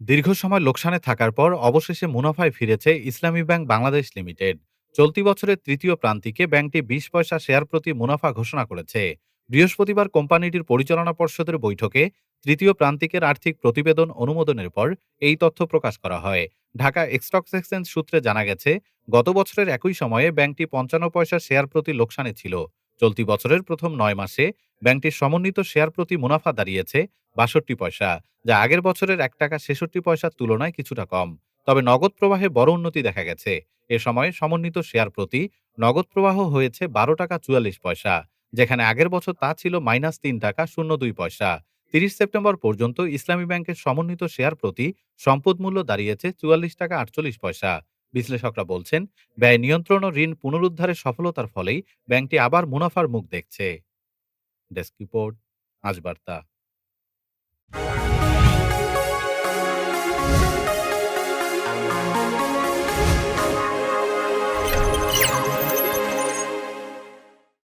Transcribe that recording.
দীর্ঘ সময় লোকসানে থাকার পর অবশেষে মুনাফায় ফিরেছে ইসলামী ব্যাংক বাংলাদেশ লিমিটেড। চলতি বছরের তৃতীয় প্রান্তিকে ব্যাংকটি বিশ পয়সা শেয়ার প্রতি মুনাফা ঘোষণা করেছে। বৃহস্পতিবার কোম্পানিটির পরিচালনা পর্ষদের বৈঠকে তৃতীয় প্রান্তিকের আর্থিক প্রতিবেদন অনুমোদনের পর এই তথ্য প্রকাশ করা হয়। ঢাকা স্টক এক্সচেঞ্জ সূত্রে জানা গেছে, গত বছরের একই সময়ে ব্যাংকটি পঞ্চান্ন পয়সা শেয়ার প্রতি লোকসানে ছিল। চলতি বছরের প্রথম নয় মাসে ব্যাংকটির সমন্বিত শেয়ার প্রতি মুনাফা দাঁড়িয়েছে বাষট্টি পয়সা, যা আগের বছরের এক টাকা ছেষট্টি পয়সার তুলনায় কিছুটা কম। তবে নগদ প্রবাহে বড় উন্নতি দেখা গেছে। এ সময় সমন্বিত শেয়ার প্রতি নগদ প্রবাহ হয়েছে বারো টাকা চুয়াল্লিশ পয়সা, যেখানে আগের বছর তা ছিল মাইনাস তিন টাকা শূন্য দুই পয়সা। তিরিশ সেপ্টেম্বর পর্যন্ত ইসলামী ব্যাংকের সমন্বিত শেয়ার প্রতি সম্পদ মূল্য দাঁড়িয়েছে চুয়াল্লিশ টাকা আটচল্লিশ পয়সা। বিশ্লেষকরা বলছেন, ব্যয় নিয়ন্ত্রণ ও ঋণ পুনরুদ্ধারের সফলতার ফলেই ব্যাংকটি আবার মুনাফার মুখ দেখছে। ডেস্ক রিপোর্ট, আজ বার্তা।